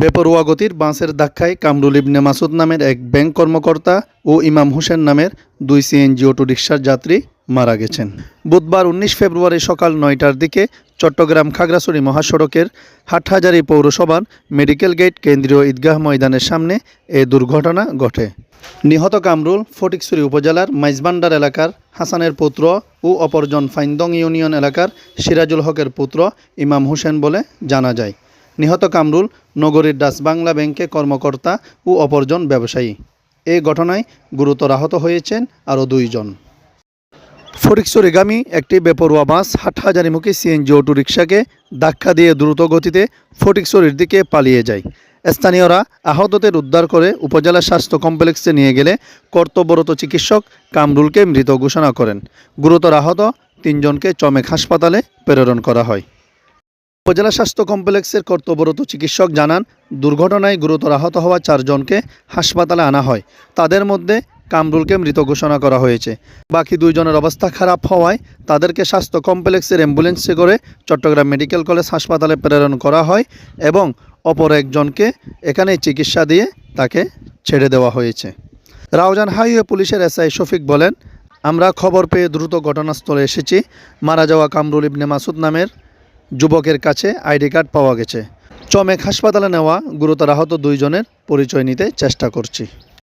বেপরোয়া গতির বাঁশের ধাক্কায় কামরুল ইবনে মাসুদ নামের এক ব্যাংক কর্মকর্তা ও ইমাম হোসেন নামের দুই সিএনজি অটোরিকশার যাত্রী মারা গেছেন। বুধবার উনিশ ফেব্রুয়ারি সকাল নয়টার দিকে চট্টগ্রাম খাগড়াছড়ি মহাসড়কের হাটহাজারি পৌরসভার মেডিকেল গেট কেন্দ্রীয় ঈদগাহ ময়দানের সামনে এ দুর্ঘটনা ঘটে। নিহত কামরুল ফটিকছড়ি উপজেলার মাইজবান্ডার এলাকার হাসানের পুত্র ও অপরজন ফাইন্দং ইউনিয়ন এলাকার সিরাজুল হকের পুত্র ইমাম হোসেন বলে জানা যায়। নিহত কামরুল নগরীর ডাস বাংলা ব্যাংকে কর্মকর্তা ও অপরজন ব্যবসায়ী। এ ঘটনায় গুরুতর আহত হয়েছেন আরও দুইজন। ফটিকছড়িগামী একটি বেপরোয়া বাস হাটহাজারিমুখী সিএনজি অটো রিক্সাকে ধাক্কা দিয়ে দ্রুত গতিতে ফটিকছড়ির দিকে পালিয়ে যায়। স্থানীয়রা আহতদের উদ্ধার করে উপজেলা স্বাস্থ্য কমপ্লেক্সে নিয়ে গেলে কর্তব্যরত চিকিৎসক কামরুলকে মৃত ঘোষণা করেন। গুরুতর আহত তিনজনকে চমেক হাসপাতালে প্রেরণ করা হয়। উপজেলা স্বাস্থ্য কমপ্লেক্সের কর্তব্যরত চিকিৎসক জানান, দুর্ঘটনায় গুরুতর আহত হওয়া চারজনকে হাসপাতালে আনা হয়। তাদের মধ্যে কামরুলকে মৃত ঘোষণা করা হয়েছে। বাকি দুইজনের অবস্থা খারাপ হওয়ায় তাদেরকে স্বাস্থ্য কমপ্লেক্সের অ্যাম্বুলেন্সে করে চট্টগ্রাম মেডিকেল কলেজ হাসপাতালে প্রেরণ করা হয় এবং অপর একজনকে এখানে চিকিৎসা দিয়ে তাকে ছেড়ে দেওয়া হয়েছে। রাউজান হাইওয়ে পুলিশের এসআই শফিক বলেন, আমরা খবর পেয়ে দ্রুত ঘটনাস্থলে এসেছি। মারা যাওয়া কামরুল ইবনে মাসুদ নামের যুবকের কাছে আইডি কার্ড পাওয়া গেছে। চমেক হাসপাতালে নেওয়া গুরুতর আহত দুইজনের পরিচয় নিতে চেষ্টা করছি।